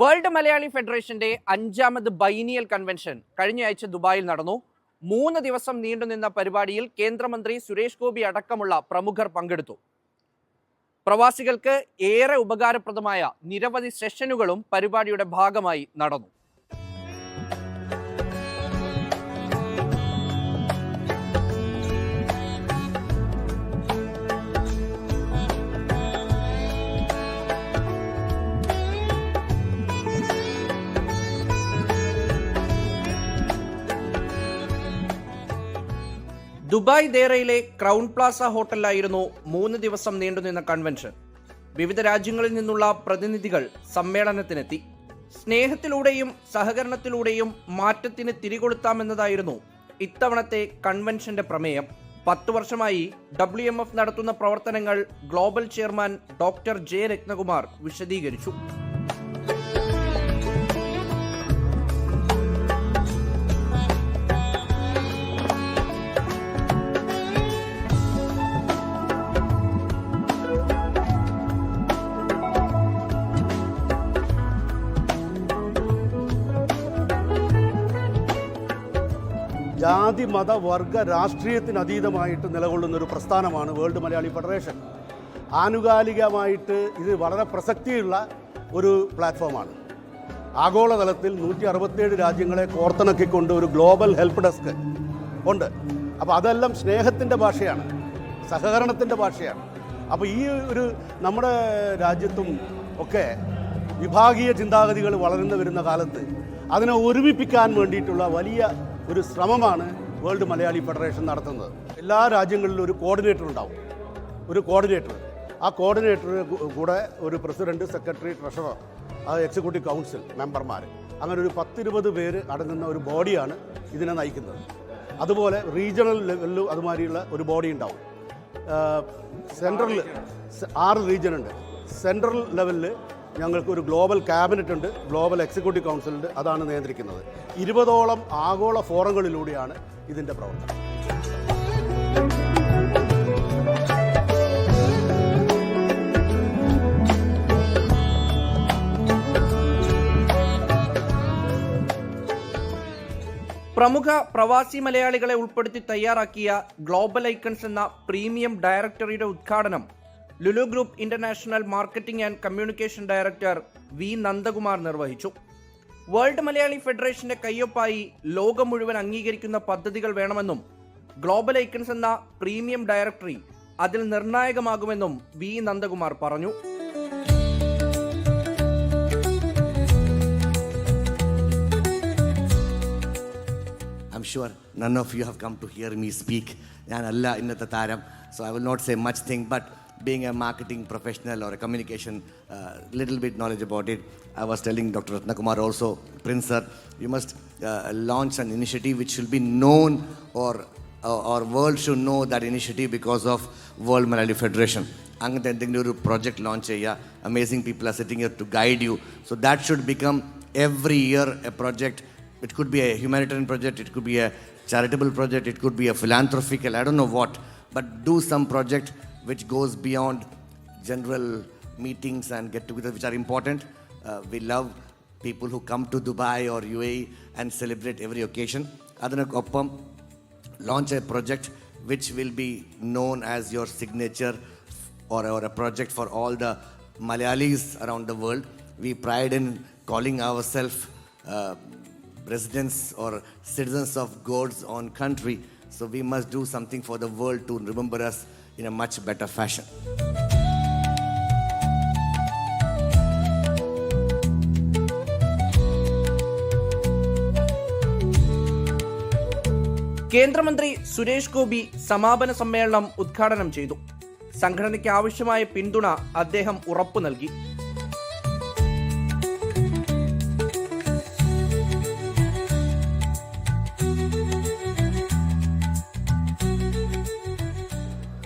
World Malayali ഫെഡറേഷന്റെ അഞ്ചാമത് biennial convention കഴിഞ്ഞയാഴ്ച ദുബായിൽ നടന്നു. മൂന്ന് ദിവസം നീണ്ടുനിന്ന പരിപാടിയിൽ കേന്ദ്രമന്ത്രി സുരേഷ് ഗോപി അടക്കമുള്ള പ്രമുഖർ പങ്കെടുത്തു. പ്രവാസികൾക്ക് ഏറെ ഉപകാരപ്രദമായ നിരവധി സെഷനുകളും പരിപാടിയുടെ ഭാഗമായി നടന്നു. ദുബായ് ദേറയിലെ ക്രൗൺ പ്ലാസ ഹോട്ടലിലായിരുന്നു മൂന്ന് ദിവസം നീണ്ടുനിന്ന കൺവെൻഷൻ. വിവിധ രാജ്യങ്ങളിൽ നിന്നുള്ള പ്രതിനിധികൾ സമ്മേളനത്തിനെത്തി. സ്നേഹത്തിലൂടെയും സഹകരണത്തിലൂടെയും മാറ്റത്തിന് തിരികൊളുത്താമെന്നതായിരുന്നു ഇത്തവണത്തെ കൺവെൻഷന്റെ പ്രമേയം. പത്തു വർഷമായി ഡബ്ല്യു എം എഫ് നടത്തുന്ന പ്രവർത്തനങ്ങൾ global chairman doctor J Rathnakumar വിശദീകരിച്ചു. ജാതി മത രാഷ്ട്രീയത്തിന് അതീതമായിട്ട് നിലകൊള്ളുന്ന ഒരു പ്രസ്ഥാനമാണ് വേൾഡ് മലയാളി ഫെഡറേഷൻ. ആനുകാലികമായിട്ട് ഇത് വളരെ പ്രസക്തിയുള്ള ഒരു പ്ലാറ്റ്ഫോമാണ്. ആഗോളതലത്തിൽ നൂറ്റി അറുപത്തേഴ് രാജ്യങ്ങളെ കോർത്തിണക്കിക്കൊണ്ട് ഒരു ഗ്ലോബൽ ഹെൽപ്പ് ഡെസ്ക് ഉണ്ട്. അപ്പോൾ അതെല്ലാം സ്നേഹത്തിന്റെ ഭാഷയാണ് സഹകരണത്തിന്റെ ഭാഷയാണ്. അപ്പോൾ ഈ ഒരു നമ്മുടെ രാജ്യത്തും ഒക്കെ വിഭാഗീയ ചിന്താഗതികൾ വളർന്നു വരുന്ന കാലത്ത് അതിനെ ഒരുമിപ്പിക്കാൻ വേണ്ടിയിട്ടുള്ള വലിയ ഒരു ശ്രമമാണ് വേൾഡ് മലയാളി ഫെഡറേഷൻ നടത്തുന്നത്. എല്ലാ രാജ്യങ്ങളിലും ഒരു കോർഡിനേറ്റർ ഉണ്ടാവും. ഒരു കോർഡിനേറ്റർ ആ കോർഡിനേറ്റർ കൂടെ ഒരു president secretary treasurer executive council മെമ്പർമാർ അങ്ങനെ ഒരു പത്തിരുപത് പേര് അടങ്ങുന്ന ഒരു ബോഡിയാണ് ഇതിനെ നയിക്കുന്നത്. അതുപോലെ റീജിയണൽ ലെവലിലും അതുമാതിരിയുള്ള ഒരു ബോഡി ഉണ്ടാവും. സെൻട്രൽ ആറ് റീജിയൻ ഉണ്ട്. സെൻട്രൽ ലെവലിൽ ഞങ്ങൾക്ക് ഒരു ഗ്ലോബൽ ക്യാബിനറ്റ് ഉണ്ട് ഗ്ലോബൽ എക്സിക്യൂട്ടീവ് കൗൺസിൽ ഉണ്ട് അതാണ് നിയന്ത്രിക്കുന്നത്. ഇരുപതോളം ആഗോള ഫോറങ്ങളിലൂടെയാണ് ഇതിന്റെ പ്രവർത്തനം. പ്രമുഖ പ്രവാസി മലയാളികളെ ഉൾപ്പെടുത്തി തയ്യാറാക്കിയ ഗ്ലോബൽ ഐക്കൺസ് എന്ന പ്രീമിയം ഡയറക്ടറിയുടെ ഉദ്ഘാടനം Lulu group international marketing and communication director V Nandakumar നിർവഹിച്ചു വേൾഡ് മലയാളി ഫെഡറേഷന്റെ കയ്യൊപ്പായി ലോകം മുഴുവൻ അംഗീകരിക്കുന്ന പദ്ധതികൾ വേണമെന്നും ഗ്ലോബൽ ഐക്കൺസ് എന്ന പ്രീമിയം ഡയറക്ടറി അതിൽ നിർണായകമാകുമെന്നും വി നന്ദകുമാർ പറഞ്ഞു. ഞാനല്ല ഇന്നത്തെ താരം so I will not say much thing but being a marketing professional or a communication little bit knowledge about it I was telling doctor Ratnakumar also Prince sir you must launch an initiative which will be known or or world should know that initiative because of world Malayali federation അങ്ങനത്തെ എന്തെങ്കിലും ഒരു project launch ചെയ്യുക amazing people are sitting to guide you so that should become every year a project it could be a humanitarian project, it could be a charitable project, it could be a philanthropical, I don't know what, but do some project which goes beyond general meetings and get together, which are important. Uh, we love people who come to Dubai or UAE and celebrate every occasion. Adanakoppam launch a project which will be known as your signature or, or a project for all the Malayalis around the world. We pride in calling ourselves uh, residents or citizens of God's own country. So we must do something for the world to remember us in a much better fashion. കേന്ദ്രമന്ത്രി സുരേഷ് ഗോപി സമാപന സമ്മേളനം ഉദ്ഘാടനം ചെയ്തു സംഘടനയ്ക്ക് ആവശ്യമായ പിന്തുണ അദ്ദേഹം ഉറപ്പു നൽകി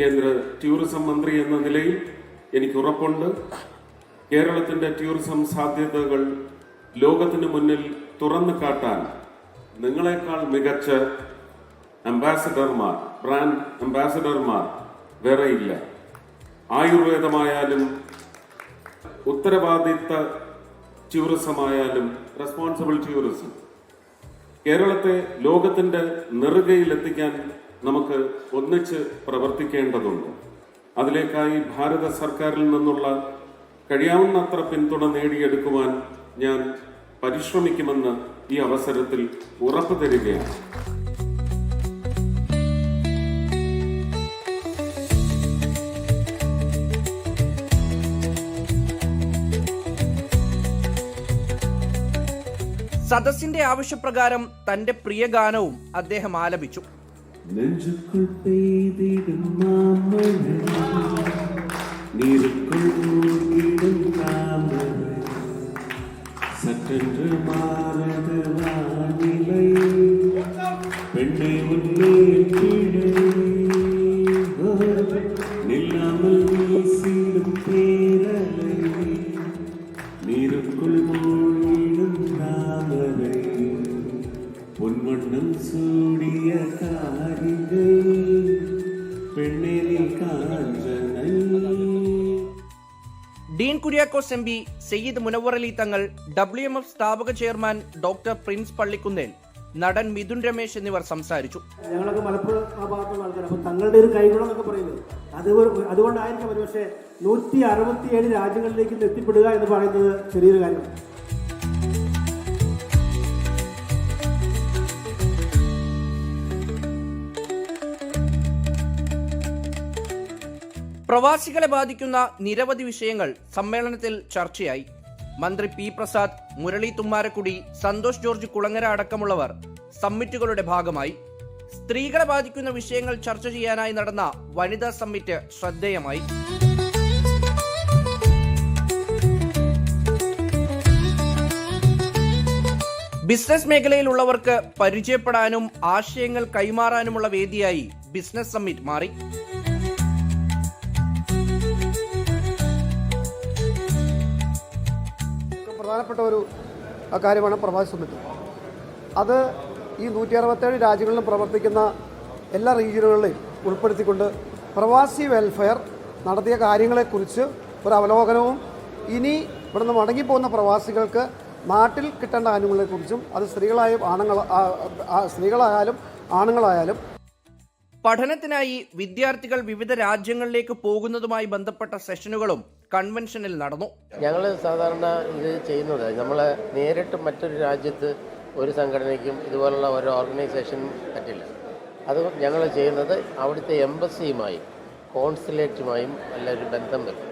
കേന്ദ്ര ടൂറിസം മന്ത്രി എന്ന നിലയിൽ എനിക്ക് ഉറപ്പുണ്ട്. കേരളത്തിന്റെ ടൂറിസം സാധ്യതകൾ ലോകത്തിന് മുന്നിൽ തുറന്നു കാട്ടാൻ നിങ്ങളെക്കാൾ മികച്ച അംബാസഡർമാർ ബ്രാൻഡ് അംബാസഡർമാർ വേറെയില്ല. ആയുർവേദമായാലും ഉത്തരവാദിത്ത ടൂറിസം ആയാലും റെസ്പോൺസിബിൾ ടൂറിസം. കേരളത്തെ ലോകത്തിന്റെ നെറുകയിലെത്തിക്കാൻ നമുക്ക് ഒന്നിച്ച് പ്രവർത്തിക്കേണ്ടതുണ്ട്. അതിലേക്കായി ഭാരത സർക്കാരിൽ നിന്നുള്ള കഴിയാവുന്നത്ര പിന്തുണ നേടിയെടുക്കുവാൻ ഞാൻ പരിശ്രമിക്കുമെന്ന് ഈ അവസരത്തിൽ ഉറപ്പു തരികയാണ്. സദസ്സിന്റെ ആവശ്യപ്രകാരം തന്റെ പ്രിയ ഗാനവും അദ്ദേഹം ആലപിച്ചു. நெஞ்சுக்குள் பெய்திடும் மாமழை. நீருக்குள் மூழ்கிடும் தாமரை. சட்டென்று மா Kuriakose M P Sayyid Munavvar Ali Thangal W M F സ്ഥാപക ചെയർമാൻ ഡോക്ടർ പ്രിൻസ് പള്ളിക്കുന്നേൽ നടൻ മിഥുൻ രമേശ് എന്നിവർ സംസാരിച്ചു. ഞങ്ങളൊക്കെ മലപ്പുറം ആ ഭാഗത്തുള്ള ആൾക്കാർ അപ്പം തങ്ങളുടെ ഒരു കൈകുണം എന്നൊക്കെ പറയുന്നത്. അത് അതുകൊണ്ടായിരിക്കും ഒരു പക്ഷേ നൂറ്റി അറുപത്തിയേഴ് രാജ്യങ്ങളിലേക്ക് എത്തിപ്പെടുക എന്ന് പറയുന്നത് ചെറിയൊരു കാര്യമാണ്. പ്രവാസികളെ ബാധിക്കുന്ന നിരവധി വിഷയങ്ങൾ സമ്മേളനത്തിൽ ചർച്ചയായി. മന്ത്രി പി പ്രസാദ് മുരളി തുമ്മാരക്കുടി സന്തോഷ് ജോർജ് കുളങ്ങര അടക്കമുള്ളവർ സമ്മിറ്റുകളുടെ ഭാഗമായി. സ്ത്രീകളെ ബാധിക്കുന്ന വിഷയങ്ങൾ ചർച്ച ചെയ്യാനായി നടന്ന വനിതാ സമ്മിറ്റ് ശ്രദ്ധേയമായി. ബിസിനസ് മേഖലയിലുള്ളവർക്ക് പരിചയപ്പെടാനും ആശയങ്ങൾ കൈമാറാനുമുള്ള വേദിയായി ബിസിനസ് സമ്മിറ്റ് മാറി. പ്രധാനപ്പെട്ട ഒരു കാര്യമാണ് പ്രവാസി സമിതി. അത് ഈ നൂറ്റി അറുപത്തേഴ് രാജ്യങ്ങളിലും പ്രവർത്തിക്കുന്ന എല്ലാ റീജിയനുകളിലെയും ഉൾപ്പെടുത്തിക്കൊണ്ട് പ്രവാസി വെൽഫെയർ നടത്തിയ കാര്യങ്ങളെക്കുറിച്ച് ഒരു അവലോകനവും ഇനി ഇവിടുന്ന് മടങ്ങിപ്പോകുന്ന പ്രവാസികൾക്ക് നാട്ടിൽ കിട്ടേണ്ട ആനുകളെക്കുറിച്ചും അത് സ്ത്രീകളായും ആണുങ്ങൾ സ്ത്രീകളായാലും ആണുങ്ങളായാലും പഠനത്തിനായി വിദ്യാർത്ഥികൾ വിവിധ രാജ്യങ്ങളിലേക്ക് പോകുന്നതുമായി ബന്ധപ്പെട്ട സെഷനുകളും കൺവെൻഷനിൽ നടന്നു. ഞങ്ങൾ സാധാരണ ഇത് ചെയ്യുന്നത് നമ്മൾ നേരിട്ട് മറ്റൊരു രാജ്യത്ത് ഒരു സംഘടനയ്ക്കും ഇതുപോലുള്ള ഒരു ഓർഗനൈസേഷനും പറ്റില്ല. അത് ഞങ്ങൾ ചെയ്യുന്നത് അവിടുത്തെ എംബസിയുമായും കോൺസുലേറ്റുമായും അല്ല ഒരു ബന്ധം വരും.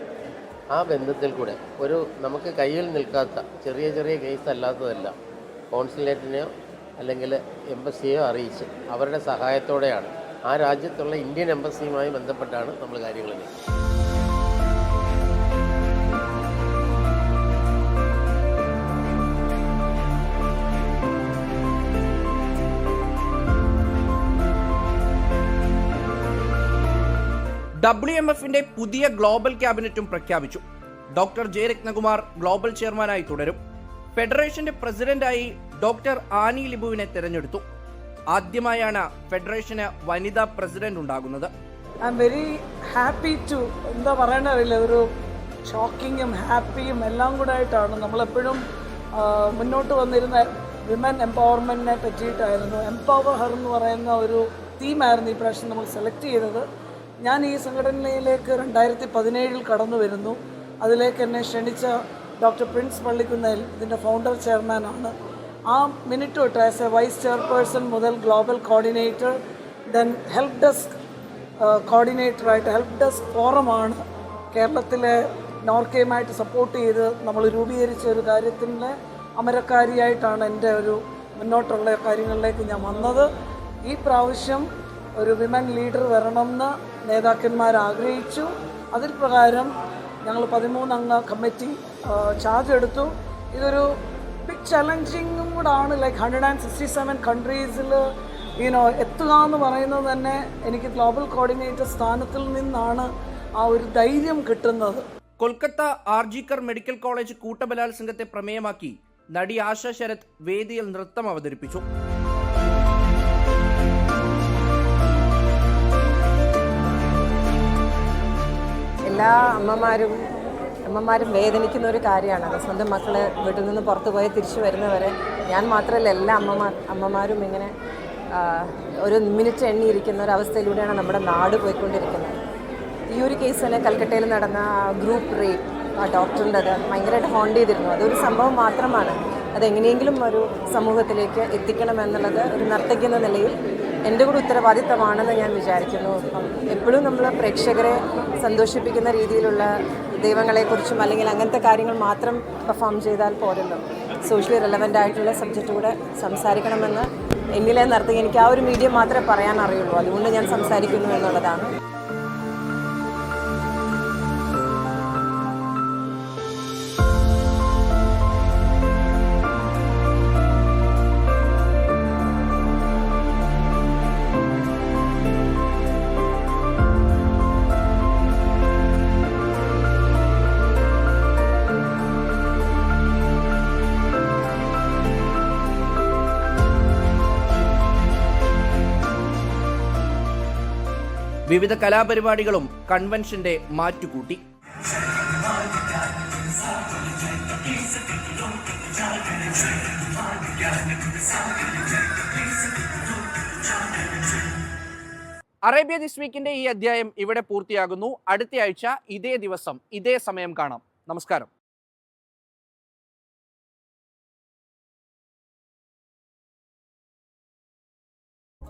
ആ ബന്ധത്തിൽ കൂടെ ഒരു നമുക്ക് കയ്യിൽ നിൽക്കാത്ത ചെറിയ ചെറിയ കേസ് അല്ലാത്തതെല്ലാം കോൺസുലേറ്റിനെയോ അല്ലെങ്കിൽ എംബസിയോ അറിയിച്ച് അവരുടെ സഹായത്തോടെയാണ് ആ രാജ്യത്തുള്ള ഇന്ത്യൻ എംബസിയുമായി ബന്ധപ്പെട്ടാണ് നമ്മൾ കാര്യങ്ങൾ ചെയ്യുന്നത്. ഡബ്ല്യു എം എഫിന്റെ പുതിയ ഗ്ലോബൽ ക്യാബിനറ്റും പ്രഖ്യാപിച്ചു. ഡോക്ടർ ജെ രത്നകുമാർ ഗ്ലോബൽ ചെയർമാനായി തുടരും. ഫെഡറേഷന്റെ പ്രസിഡന്റായി ഡോക്ടർ ആനി ലിബുവിനെ തെരഞ്ഞെടുത്തു. ആദ്യമായാണ് ഫെഡറേഷന് വനിതാ പ്രസിഡന്റ് ഉണ്ടാകുന്നത്. I am very happy to എന്താ പറയണ അറിയില്ല ഒരു ഷോക്കിങ്ങും ഹാപ്പിയും എല്ലാം കൂടെ ആയിട്ടാണ്. നമ്മളെപ്പോഴും മുന്നോട്ട് വന്നിരുന്ന വിമൻ എംപവർമെന്റിനെ പറ്റിയിട്ടായിരുന്നു. എംപവർ ഹർ എന്ന് പറയുന്ന ഒരു തീമായിരുന്നു ഈ പ്രാവശ്യം നമ്മൾ സെലക്ട് ചെയ്തത്. ഞാൻ ഈ സംഘടനയിലേക്ക് രണ്ടായിരത്തി പതിനേഴിൽ കടന്നു വരുന്നു. അതിലേക്ക് എന്നെ ക്ഷണിച്ച ഡോക്ടർ പ്രിൻസ് പള്ളിക്കുന്നേൽ ഇതിന്റെ ഫൗണ്ടർ ചെയർമാനാണ്. ആ മിനിറ്റ് തൊട്ട് ആസ് എ വൈസ് ചെയർപേഴ്സൺ മുതൽ global coordinator then help desk കോർഡിനേറ്ററായിട്ട് help desk ഫോറമാണ് കേരളത്തിലെ നോർക്കയുമായിട്ട് സപ്പോർട്ട് ചെയ്ത് നമ്മൾ രൂപീകരിച്ച ഒരു കാര്യത്തിന്റെ അമരക്കാരിയായിട്ടാണ് എന്റെ ഒരു മുന്നോട്ടുള്ള കാര്യങ്ങളിലേക്ക് ഞാൻ വന്നത്. ഈ പ്രാവശ്യം ഒരു വിമൻ ലീഡർ വരണമെന്ന് നേതാക്കന്മാർ ആഗ്രഹിച്ചു. അതിൽ പ്രകാരം ഞങ്ങൾ പതിമൂന്നംഗ കമ്മിറ്റി ചാർജ് എടുത്തു. ഇതൊരു ബിഗ് ചലഞ്ചിങ്ങും കൂടാണ്. Like hundred and sixty seven കൺട്രീസിൽ you know എത്തുക എന്ന് പറയുന്നത് തന്നെ എനിക്ക് ഗ്ലോബൽ കോർഡിനേറ്റർ സ്ഥാനത്തിൽ നിന്നാണ് ആ ഒരു ധൈര്യം കിട്ടുന്നത്. കൊൽക്കത്ത ആർജിക്കർ മെഡിക്കൽ കോളേജ് കൂട്ടബലാത്സംഗത്തെ പ്രമേയമാക്കി നടി ആശ ശരത് വേദിയിൽ നൃത്തം അവതരിപ്പിച്ചു. എല്ലാ അമ്മമാരും അമ്മമാരും വേദനിക്കുന്ന ഒരു കാര്യമാണ്. സ്വന്തം മക്കൾ വീട്ടിൽ നിന്ന് പുറത്തു പോയി തിരിച്ചു വരുന്നവരെ ഞാൻ മാത്രമല്ല എല്ലാ അമ്മമാർ അമ്മമാരും ഇങ്ങനെ ഒരു മിനിറ്റ് എണ്ണിയിരിക്കുന്ന ഒരു അവസ്ഥയിലൂടെയാണ് നമ്മുടെ നാട് പോയിക്കൊണ്ടിരിക്കുന്നത്. ഈ ഒരു കേസ് തന്നെ കൽക്കട്ടയിൽ നടന്ന ഗ്രൂപ്പ് റേപ്പ് ആ ഡോക്ടറിന്റെ അത് ഭയങ്കരമായിട്ട് ഹോണ്ട് ചെയ്തിരുന്നു. അതൊരു സംഭവം മാത്രമാണ്. അതെങ്ങനെയെങ്കിലും ഒരു സമൂഹത്തിലേക്ക് എത്തിക്കണമെന്നുള്ളത് ഒരു നർത്തകി എന്ന നിലയിൽ എന്റെ കൂടെ ഉത്തരവാദിത്തമാണെന്ന് ഞാൻ വിചാരിക്കുന്നു. എപ്പോഴും നമ്മൾ പ്രേക്ഷകരെ സന്തോഷിപ്പിക്കുന്ന രീതിയിലുള്ള ദൈവങ്ങളെക്കുറിച്ചും അല്ലെങ്കിൽ അങ്ങനത്തെ കാര്യങ്ങൾ മാത്രം പെർഫോം ചെയ്താൽ പോരല്ലോ. സോഷ്യലി റെലവന്റ് ആയിട്ടുള്ള സബ്ജക്റ്റ് കൂടെ സംസാരിക്കണമെന്ന് എന്നിലെ നടത്തി എനിക്ക് ആ ഒരു മീഡിയം മാത്രമേ പറയാൻ അറിയുള്ളൂ. അതുകൊണ്ട് ഞാൻ സംസാരിക്കുന്നു എന്നുള്ളതാണ്. വിവിധ കലാപരിപാടികളും കൺവെൻഷന്റെ മാറ്റുകൂട്ടി. അറേബ്യ ദിസ് വീക്കിന്റെ ഈ അധ്യായം ഇവിടെ പൂർത്തിയാകുന്നു. അടുത്തയാഴ്ച ഇതേ ദിവസം ഇതേ സമയം കാണാം. നമസ്കാരം.